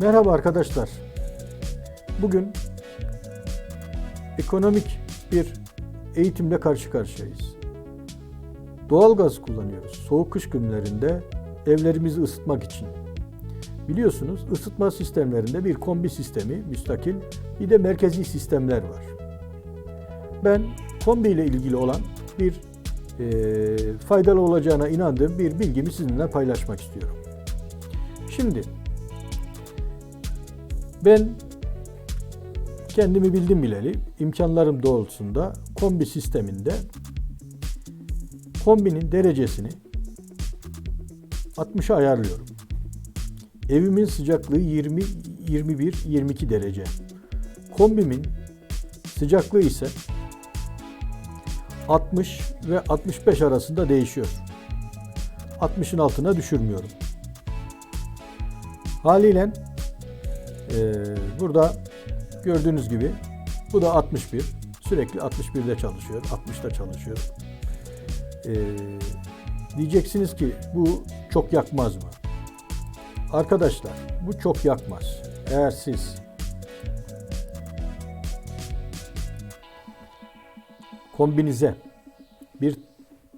Merhaba arkadaşlar. Bugün ekonomik bir eğitimle karşı karşıyayız. Doğalgaz kullanıyoruz. Soğuk kış günlerinde evlerimizi ısıtmak için. Biliyorsunuz ısıtma sistemlerinde bir kombi sistemi müstakil, bir de merkezi sistemler var. Ben kombi ile ilgili olan bir e, faydalı olacağına inandığım bir bilgimi sizinle paylaşmak istiyorum. Şimdi ben kendimi bildim bileli imkanlarım doğrultusunda kombi sisteminde kombinin derecesini 60'a ayarlıyorum. Evimin sıcaklığı 20 21 22 derece. Kombimin sıcaklığı ise 60 ve 65 arasında değişiyor. 60'ın altına düşürmüyorum. Haliyle burada gördüğünüz gibi bu da 61. Sürekli 61'de çalışıyor, 60'da çalışıyor. Ee, diyeceksiniz ki bu çok yakmaz mı? Arkadaşlar bu çok yakmaz. Eğer siz kombinize bir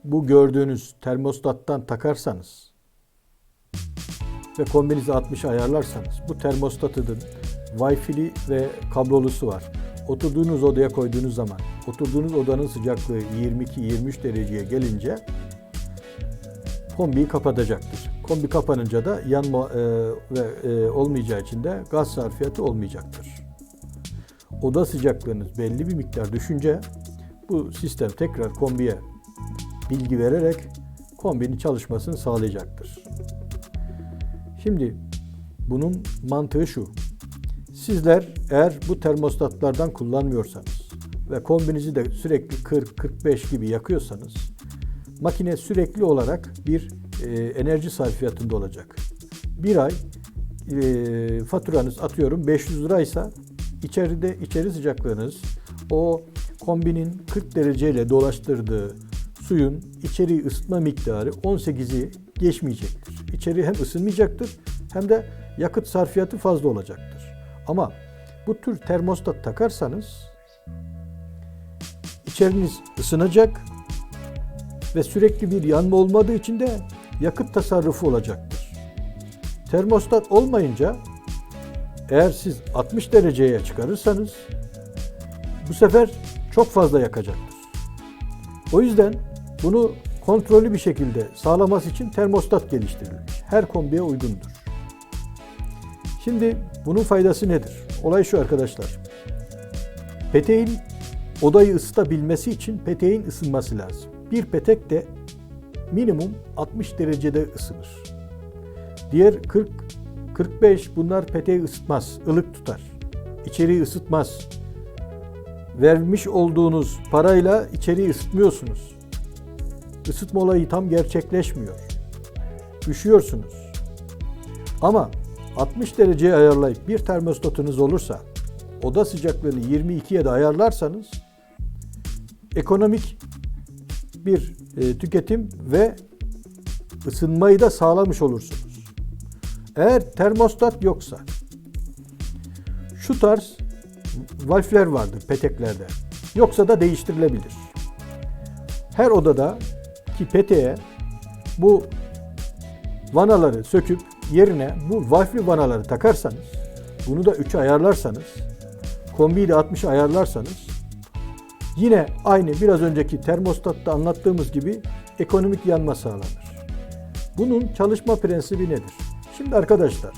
bu gördüğünüz termostattan takarsanız ve kombinizi 60 ayarlarsanız bu termostatının Wi-Fi'li ve kablolusu var. Oturduğunuz odaya koyduğunuz zaman oturduğunuz odanın sıcaklığı 22-23 dereceye gelince kombiyi kapatacaktır. Kombi kapanınca da yanma e, ve e, olmayacağı için de gaz sarfiyatı olmayacaktır. Oda sıcaklığınız belli bir miktar düşünce bu sistem tekrar kombiye bilgi vererek kombinin çalışmasını sağlayacaktır. Şimdi bunun mantığı şu. Sizler eğer bu termostatlardan kullanmıyorsanız ve kombinizi de sürekli 40-45 gibi yakıyorsanız makine sürekli olarak bir e, enerji sarfiyatında olacak. Bir ay e, faturanız atıyorum 500 liraysa içeride içeri sıcaklığınız o kombinin 40 dereceyle dolaştırdığı suyun içeriği ısıtma miktarı 18'i geçmeyecektir. İçeri hem ısınmayacaktır hem de yakıt sarfiyatı fazla olacaktır. Ama bu tür termostat takarsanız içeriniz ısınacak ve sürekli bir yanma olmadığı için de yakıt tasarrufu olacaktır. Termostat olmayınca eğer siz 60 dereceye çıkarırsanız bu sefer çok fazla yakacaktır. O yüzden bunu kontrollü bir şekilde sağlaması için termostat geliştirilmiş. Her kombiye uygundur. Şimdi bunun faydası nedir? Olay şu arkadaşlar. Peteğin odayı ısıtabilmesi için peteğin ısınması lazım. Bir petek de minimum 60 derecede ısınır. Diğer 40 45 bunlar peteği ısıtmaz, ılık tutar. İçeriği ısıtmaz. Vermiş olduğunuz parayla içeriği ısıtmıyorsunuz. Isıtma olayı tam gerçekleşmiyor. Üşüyorsunuz. Ama 60 dereceye ayarlayıp bir termostatınız olursa oda sıcaklığını 22'ye de ayarlarsanız ekonomik bir e, tüketim ve ısınmayı da sağlamış olursunuz. Eğer termostat yoksa şu tarz valfler vardır peteklerde. Yoksa da değiştirilebilir. Her odada ki peteğe bu vanaları söküp yerine bu valfli vanaları takarsanız, bunu da 3'e ayarlarsanız, kombiyi de 60'a ayarlarsanız yine aynı biraz önceki termostatta anlattığımız gibi ekonomik yanma sağlanır. Bunun çalışma prensibi nedir? Şimdi arkadaşlar,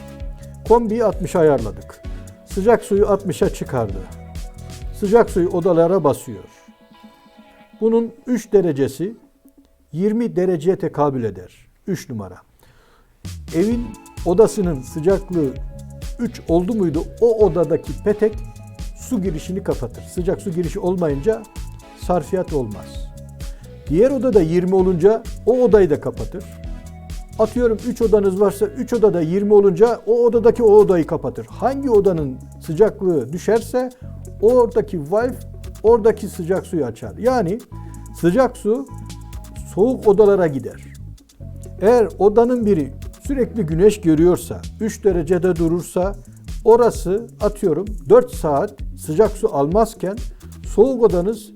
kombiyi 60'a ayarladık. Sıcak suyu 60'a çıkardı. Sıcak suyu odalara basıyor. Bunun 3 derecesi 20 dereceye tekabül eder. 3 numara. Evin odasının sıcaklığı 3 oldu muydu o odadaki petek su girişini kapatır. Sıcak su girişi olmayınca sarfiyat olmaz. Diğer odada 20 olunca o odayı da kapatır. Atıyorum 3 odanız varsa 3 odada 20 olunca o odadaki o odayı kapatır. Hangi odanın sıcaklığı düşerse oradaki valve oradaki sıcak suyu açar. Yani sıcak su soğuk odalara gider. Eğer odanın biri sürekli güneş görüyorsa, 3 derecede durursa orası atıyorum 4 saat sıcak su almazken soğuk odanız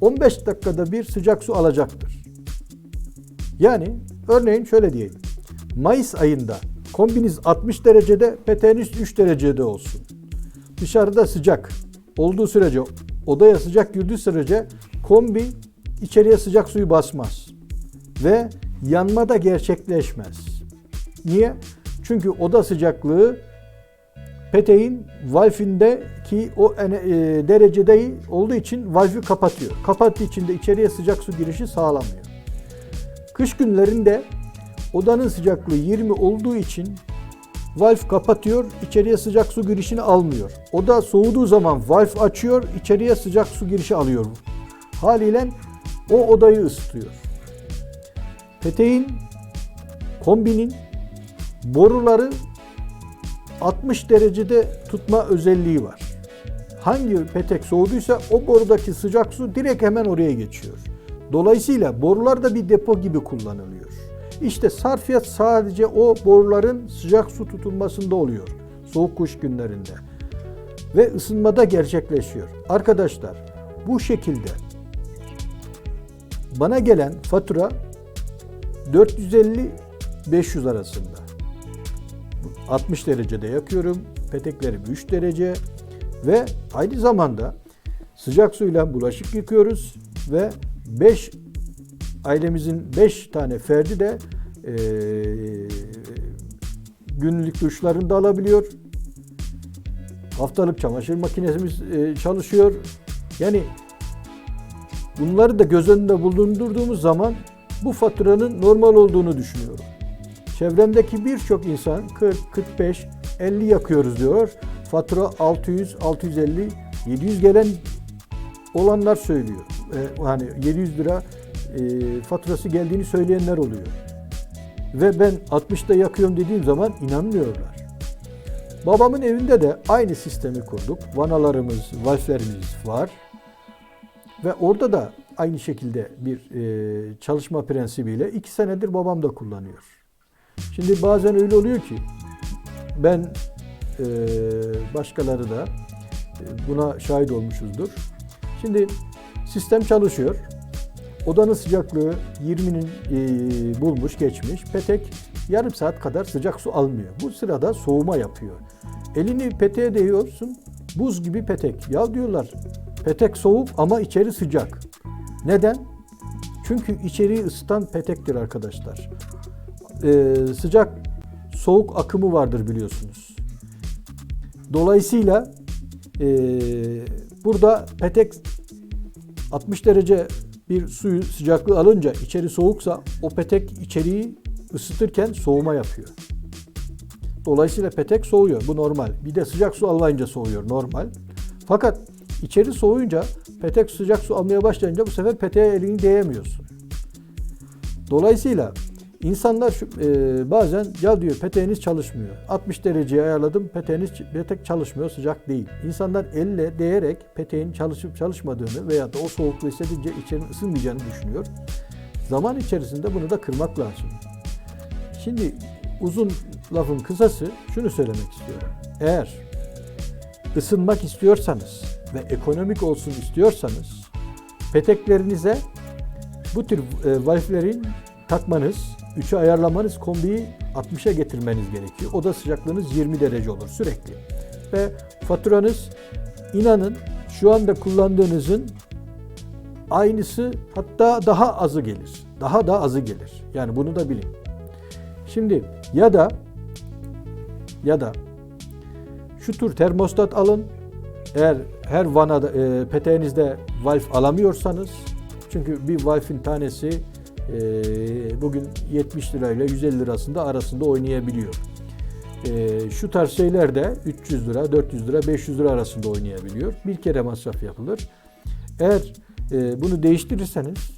15 dakikada bir sıcak su alacaktır. Yani örneğin şöyle diyelim. Mayıs ayında kombiniz 60 derecede, peteğiniz 3 derecede olsun. Dışarıda sıcak olduğu sürece, odaya sıcak girdiği sürece kombi içeriye sıcak suyu basmaz. Ve yanma da gerçekleşmez. Niye? Çünkü oda sıcaklığı peteğin valfindeki o e, derecede olduğu için valfi kapatıyor. Kapattığı için de içeriye sıcak su girişi sağlamıyor. Kış günlerinde odanın sıcaklığı 20 olduğu için valf kapatıyor, içeriye sıcak su girişini almıyor. Oda soğuduğu zaman valf açıyor, içeriye sıcak su girişi alıyor. Haliyle o odayı ısıtıyor. Peteğin, kombinin boruları 60 derecede tutma özelliği var. Hangi petek soğuduysa o borudaki sıcak su direkt hemen oraya geçiyor. Dolayısıyla borular da bir depo gibi kullanılıyor. İşte sarfiyat sadece o boruların sıcak su tutulmasında oluyor. Soğuk kış günlerinde. Ve ısınmada gerçekleşiyor. Arkadaşlar bu şekilde bana gelen fatura 450-500 arasında. 60 derecede yakıyorum. Peteklerim 3 derece ve aynı zamanda sıcak suyla bulaşık yıkıyoruz ve 5 ailemizin 5 tane ferdi de e, günlük duşlarını da alabiliyor. Haftalık çamaşır makinesimiz e, çalışıyor. Yani bunları da göz önünde bulundurduğumuz zaman bu faturanın normal olduğunu düşünüyorum. Çevremdeki birçok insan 40, 45, 50 yakıyoruz diyor. Fatura 600, 650, 700 gelen olanlar söylüyor. Ee, hani 700 lira e, faturası geldiğini söyleyenler oluyor. Ve ben 60'da yakıyorum dediğim zaman inanmıyorlar. Babamın evinde de aynı sistemi kurduk. Vanalarımız, valflerimiz var. Ve orada da aynı şekilde bir e, çalışma prensibiyle iki senedir babam da kullanıyor. Şimdi bazen öyle oluyor ki ben e, başkaları da e, buna şahit olmuşuzdur. Şimdi sistem çalışıyor. Odanın sıcaklığı 20'nin e, bulmuş, geçmiş. Petek yarım saat kadar sıcak su almıyor. Bu sırada soğuma yapıyor. Elini peteğe değiyorsun, buz gibi petek. Ya diyorlar, petek soğuk ama içeri sıcak. Neden? Çünkü içeriği ısıtan petektir arkadaşlar. Ee, sıcak soğuk akımı vardır biliyorsunuz. Dolayısıyla e, burada petek 60 derece bir suyu sıcaklığı alınca içeri soğuksa o petek içeriği ısıtırken soğuma yapıyor. Dolayısıyla petek soğuyor. Bu normal. Bir de sıcak su almayınca soğuyor. Normal. Fakat içeri soğuyunca petek sıcak su almaya başlayınca bu sefer peteğe elini değemiyorsun. Dolayısıyla insanlar şu, e, bazen ya diyor peteğiniz çalışmıyor. 60 dereceye ayarladım peteğiniz petek çalışmıyor sıcak değil. İnsanlar elle değerek peteğin çalışıp çalışmadığını veya da o soğukluğu hissedince içerinin ısınmayacağını düşünüyor. Zaman içerisinde bunu da kırmak lazım. Şimdi uzun lafın kısası şunu söylemek istiyorum. Eğer ısınmak istiyorsanız ve ekonomik olsun istiyorsanız peteklerinize bu tür e, valflerin takmanız, 3'e ayarlamanız, kombiyi 60'a getirmeniz gerekiyor. Oda sıcaklığınız 20 derece olur sürekli. Ve faturanız inanın şu anda kullandığınızın aynısı hatta daha azı gelir. Daha da azı gelir. Yani bunu da bilin. Şimdi ya da ya da şu tür termostat alın. Eğer her vanada e, peteğinizde valf alamıyorsanız çünkü bir valfin tanesi e, bugün 70 lirayla 150 lirasında arasında oynayabiliyor. E, şu tarz şeyler de 300 lira, 400 lira, 500 lira arasında oynayabiliyor. Bir kere masraf yapılır. Eğer e, bunu değiştirirseniz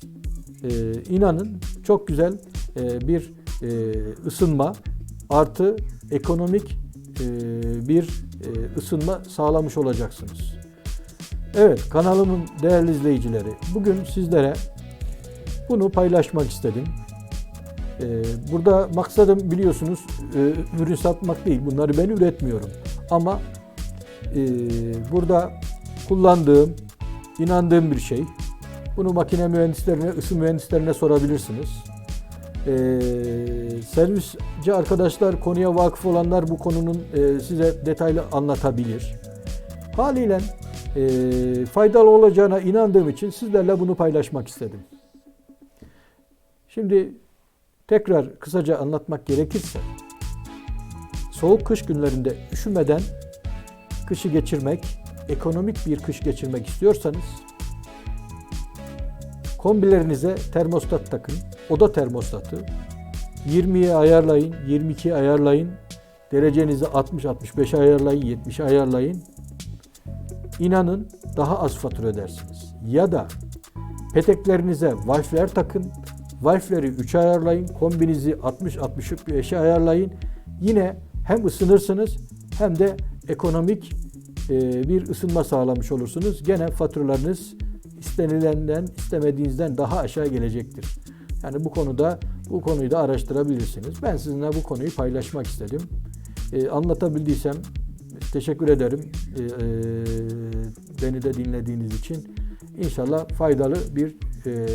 e, inanın çok güzel e, bir e, ısınma artı ekonomik e, bir ısınma sağlamış olacaksınız. Evet kanalımın değerli izleyicileri bugün sizlere bunu paylaşmak istedim. Ee, burada maksadım biliyorsunuz e, ürün satmak değil. Bunları ben üretmiyorum. Ama e, burada kullandığım, inandığım bir şey. Bunu makine mühendislerine, ısı mühendislerine sorabilirsiniz. Ee, servisci arkadaşlar, konuya vakıf olanlar bu konunun e, size detaylı anlatabilir. Haliyle e, faydalı olacağına inandığım için sizlerle bunu paylaşmak istedim. Şimdi tekrar kısaca anlatmak gerekirse soğuk kış günlerinde üşümeden kışı geçirmek, ekonomik bir kış geçirmek istiyorsanız kombilerinize termostat takın. Oda termostatı. 20'ye ayarlayın, 22'ye ayarlayın. Derecenizi 60-65 ayarlayın, 70'e ayarlayın. İnanın daha az fatura ödersiniz. Ya da peteklerinize valfler takın. Valfleri 3'e ayarlayın. Kombinizi 60-65'e ayarlayın. Yine hem ısınırsınız hem de ekonomik e, bir ısınma sağlamış olursunuz. Gene faturalarınız istenilenden, istemediğinizden daha aşağı gelecektir. Yani bu konuda bu konuyu da araştırabilirsiniz. Ben sizinle bu konuyu paylaşmak istedim. E, anlatabildiysem teşekkür ederim. E, e, beni de dinlediğiniz için. İnşallah faydalı bir e,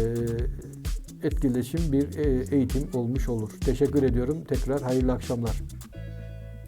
etkileşim, bir e, eğitim olmuş olur. Teşekkür ediyorum. Tekrar hayırlı akşamlar.